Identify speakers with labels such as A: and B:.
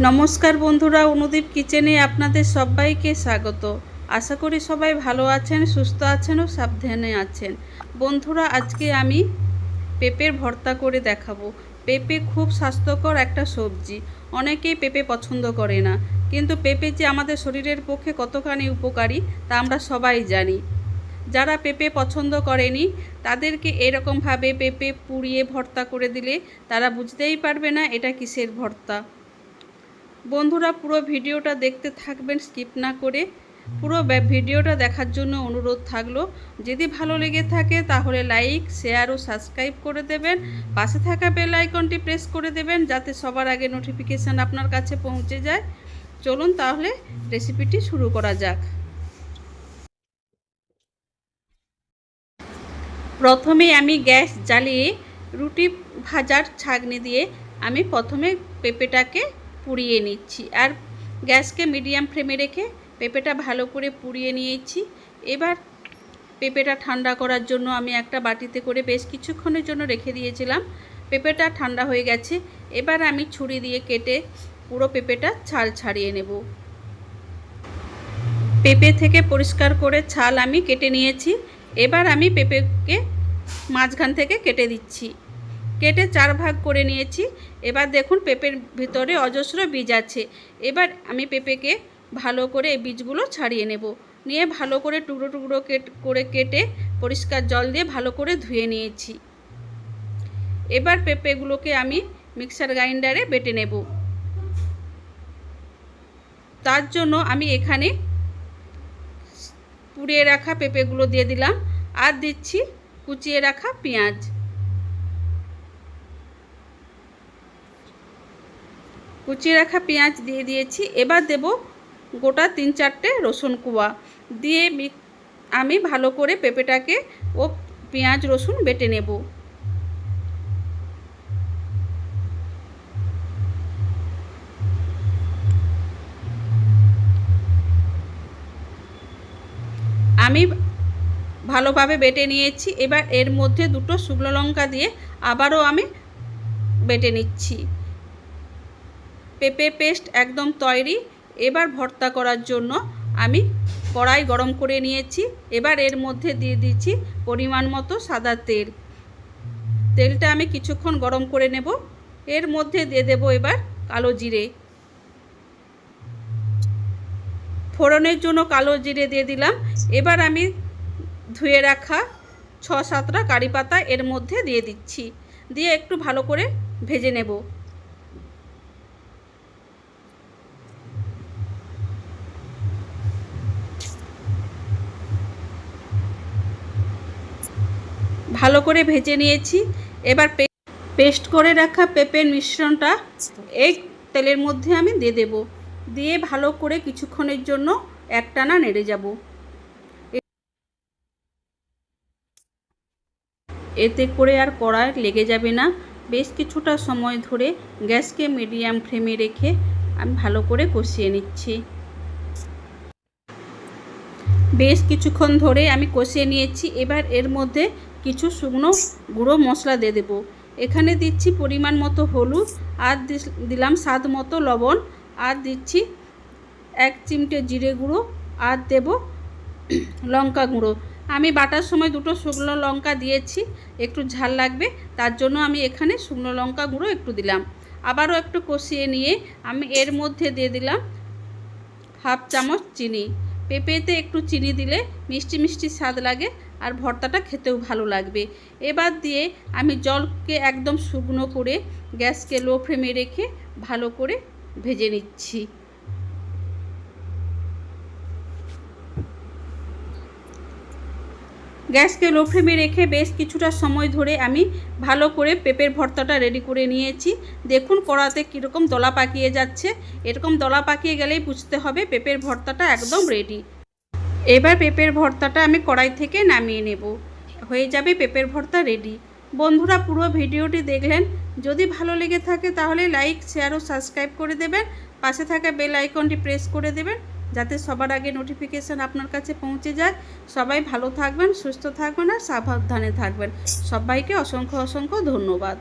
A: নমস্কার বন্ধুরা, অনুদীপ কিচেনে আপনাদের সবাইকে স্বাগত। আশা করি সবাই ভালো আছেন, সুস্থ আছেন ও সাবধানে আছেন। বন্ধুরা, আজকে আমি পেঁপের ভর্তা করে দেখাবো। পেঁপে খুব স্বাস্থ্যকর একটা সবজি। অনেকেই পেঁপে পছন্দ করে না। কিন্তু পেঁপে যে আমাদের শরীরের পক্ষে কতখানি উপকারী, তা আমরা সবাই জানি। যারা পেঁপে পছন্দ করেনি, তাদেরকে এরকমভাবে পেঁপে পুড়িয়ে ভর্তা করে দিলে তারা বুঝতেই পারবে না এটা কিসের ভর্তা। বন্ধুরা, পুরো ভিডিওটা দেখতে থাকবেন, স্কিপ না করে। পুরো ভিডিওটা দেখার জন্য অনুরোধ থাকল। যদি ভালো লেগে থাকে, তাহলে লাইক, শেয়ার ও সাবস্ক্রাইব করে দেবেন। পাশে থাকা বেল আইকনটি প্রেস করে দেবেন, যাতে সবার আগে নোটিফিকেশান আপনার কাছে পৌঁছে যায়। চলুন তাহলে রেসিপিটি শুরু করা যাক। প্রথমে আমি গ্যাস জ্বালিয়ে রুটি ভাজার ছাঁকনি দিয়ে আমি প্রথমে পেঁপেটাকে পুড়িয়ে নিচ্ছি। আর গ্যাসকে মিডিয়াম ফ্লেমে রেখে পেঁপেটা ভালো করে পুড়িয়ে নিয়েছি। এবার পেঁপেটা ঠান্ডা করার জন্য আমি একটা বাটিতে করে বেশ কিছুক্ষণের জন্য রেখে দিয়েছিলাম। পেঁপেটা ঠান্ডা হয়ে গেছে। এবার আমি ছুরি দিয়ে কেটে পুরো পেঁপেটা ছাল ছাড়িয়ে নেব। পেঁপে থেকে পরিষ্কার করে ছাল আমি কেটে নিয়েছি। এবার আমি পেঁপেকে মাঝখান থেকে কেটে দিচ্ছি। কেটে চার ভাগ করে নিয়েছি। এবার দেখুন পেঁপের ভিতরে অজস্র বীজ আছে। এবার আমি পেঁপেকে ভালো করে এই বীজগুলো ছাড়িয়ে নেব। নিয়ে ভালো করে টুকরো টুকরো কেট, করে কেটে পরিষ্কার জল দিয়ে ভালো করে ধুয়ে নিয়েছি। এবার পেঁপেগুলোকে আমি মিক্সার গ্রাইন্ডারে বেটে নেব। তার জন্য আমি এখানে পুড়িয়ে রাখা পেঁপেগুলো দিয়ে দিলাম। আর দিচ্ছি কুচিয়ে রাখা পেঁয়াজ। কুচিয়ে রাখা পেঁয়াজ দিয়ে দিয়েছি। এবার দেব গোটা তিন চারটে রসুন কুয়া। দিয়ে আমি ভালো করে পেঁপেটাকে ও পেঁয়াজ রসুন বেটে নেব। আমি ভালোভাবে বেটে নিয়েছি। এবার এর মধ্যে দুটো শুকনো লঙ্কা দিয়ে আবারও আমি বেটে নিচ্ছি। পেঁপে পেস্ট একদম তৈরি। এবার ভর্তা করার জন্য আমি কড়াই গরম করে নিয়েছি। এবার এর মধ্যে দিয়ে দিচ্ছি পরিমাণ মতো সাদা তেল। তেলটা আমি কিছুক্ষণ গরম করে নেব। এর মধ্যে দিয়ে দেব এবার কালো জিরে। ফোড়নের জন্য কালো জিরে দিয়ে দিলাম। এবার আমি ধুয়ে রাখা ছ সাতটা কারি পাতা এর মধ্যে দিয়ে দিচ্ছি। দিয়ে একটু ভালো করে ভেজে নেব। ভালো করে ভেজে নিয়েছি। এবার পেস্ট করে রাখা পেঁপের মিশ্রণটা এই তেলের মধ্যে আমি দিয়ে দেব। দিয়ে ভালো করে কিছুক্ষণের জন্য একটানা নেড়ে যাব। এতে করে আর কড়াই লেগে যাবে না। বেশ কিছুটা সময় ধরে গ্যাসকে মিডিয়াম ফ্লেমে রেখে আমি ভালো করে কষিয়ে নিচ্ছি। বেশ কিছুক্ষণ ধরে আমি কষিয়ে নিয়েছি। এবার এর মধ্যে কিছু শুকনো গুঁড়ো মশলা দিয়ে দেবো। এখানে দিচ্ছি পরিমাণ মতো হলুদ আর দিলাম স্বাদ মতো লবণ। আর দিচ্ছি এক চিমটে জিরে গুঁড়ো আর দেব লঙ্কা গুঁড়ো। আমি বাটার সময় দুটো শুকনো লঙ্কা দিয়েছি, একটু ঝাল লাগবে, তার জন্য আমি এখানে শুকনো লঙ্কা গুঁড়ো একটু দিলাম। আবারও একটু কষিয়ে নিয়ে আমি এর মধ্যে দিয়ে দিলাম হাফ চামচ চিনি। পেঁপেতে একটু চিনি দিলে মিষ্টি মিষ্টি স্বাদ লাগে আর ভর্তাটা খেতেও ভালো লাগবে। এবার দিয়ে আমি জলকে একদম শুকনো করে গ্যাসকে লো ফ্লেমে রেখে ভালো করে ভেজে নিচ্ছি। গ্যাসকে লো ফ্লেমে রেখে বেশ কিছুটা সময় ধরে আমি ভালো করে পেঁপের ভর্তাটা রেডি করে নিয়েছি। দেখুন কড়াতে কীরকম দলা পাকিয়ে যাচ্ছে। এরকম দলা পাকিয়ে গেলেই বুঝতে হবে পেঁপের ভর্তাটা একদম রেডি এবার পেঁপের ভর্তাটা আমি কড়াই থেকে নামিয়ে নেব। হয়ে যাবে পেঁপের ভর্তা রেডি বন্ধুরা, পুরো ভিডিওটি দেখলেন। যদি ভালো লেগে থাকে তাহলে লাইক শেয়ার ও সাবস্ক্রাইব করে দেবেন। পাশে থাকা বেল আইকনটি প্রেস করে দেবেন। যাতে সবার আগে নোটিফিকেশান আপনার কাছে পৌঁছে যায়। সবাই ভালো থাকবেন, সুস্থ থাকবেন আর সাবধানে থাকবেন। সবাইকে অসংখ্য অসংখ্য ধন্যবাদ।